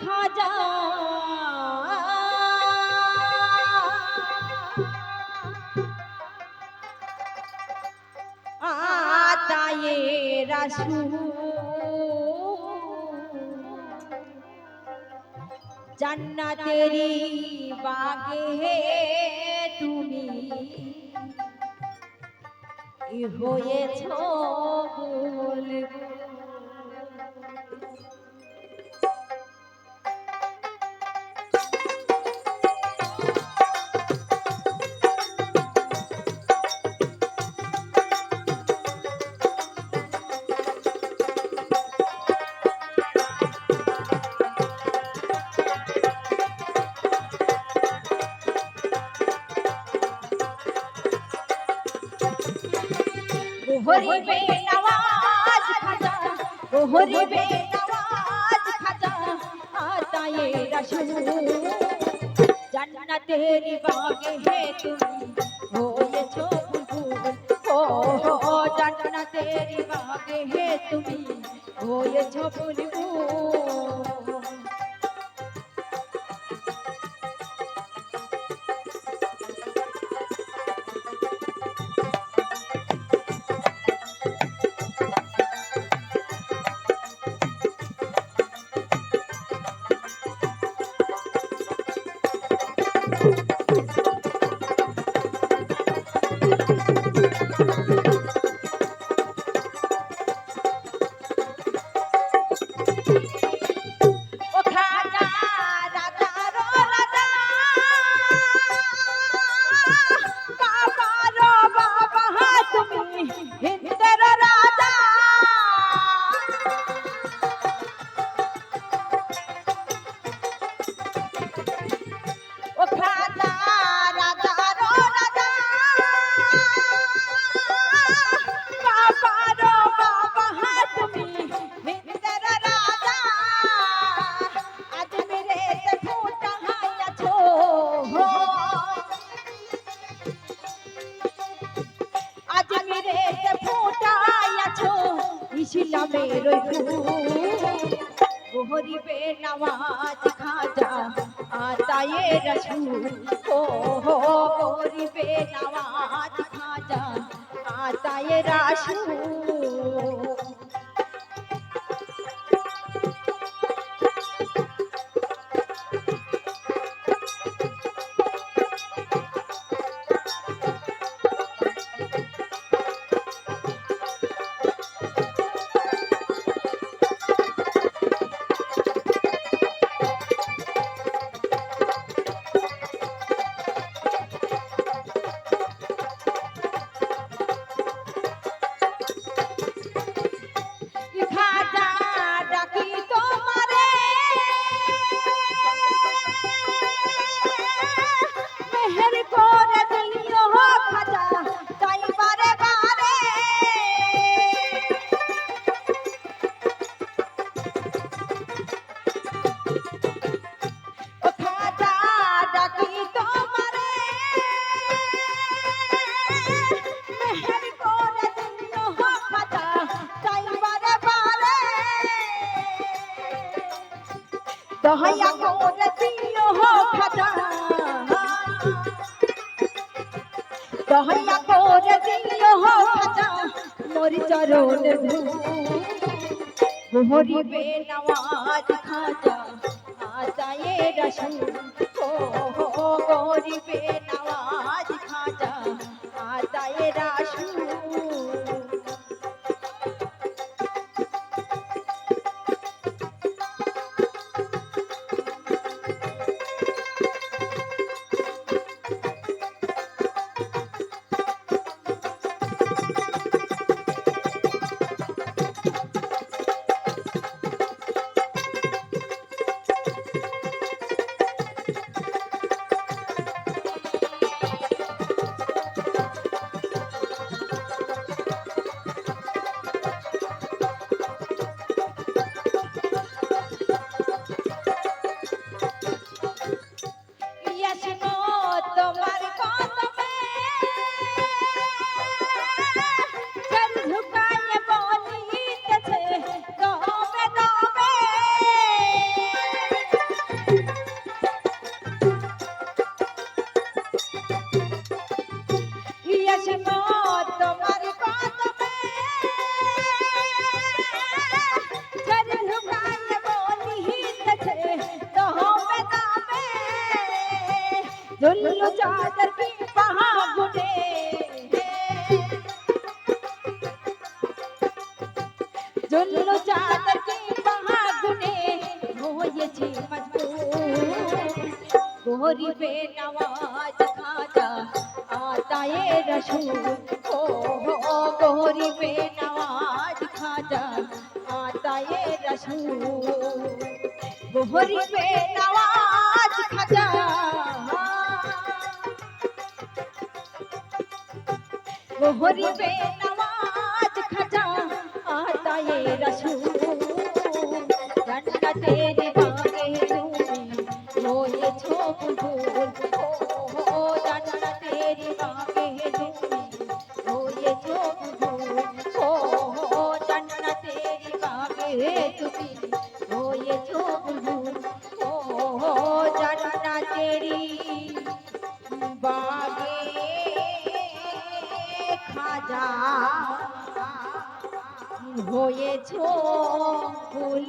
খাজা আতায়ে রাসূল। জান্নাতেরি বাগে তুমি। হয়েছ বুলবুল। গোহরিবে নওয়াজ খাজা। গোহরিবে নওয়াজ খাজা। আতায়ে রাসূল। জান্নাতের বাগে হে তুমি। হয়েছো ও ও জান্নাতের বাগে হে তুমি। হয়েছো বুলবুল গোহরিবে নওয়াজ খাজা আতায়ে রসুল। ও হো গোহরিবে নওয়াজ খাজা আতায়ে রসুল। দহয়া করে দিও খাজা। দহয়া করে দিও খাজা। মোর চরণ মোহরিবে নওয়াজ খাজা। আজায়ে রসুল ও হো গরিবে নওয়াজ খাজা। আজায়ে রসুল चादर की कहाँ गुटे জন্য চাদর কি পাহা গুনে হয়েছে মজবুত গরিবে নওয়াজ খাজা আতায়ে রসুল ও গরিবে গরিবে নামাজ খাজা আতায়ে রাসূল। জান্নাতে দিবাগে তুমি রয়েছো বুলবুল ও জান্নাতে দিবাগে তুমি রয়েছো বুলবুল ও জান্নাতে দিবাগে তুমি হয়েছো ফুল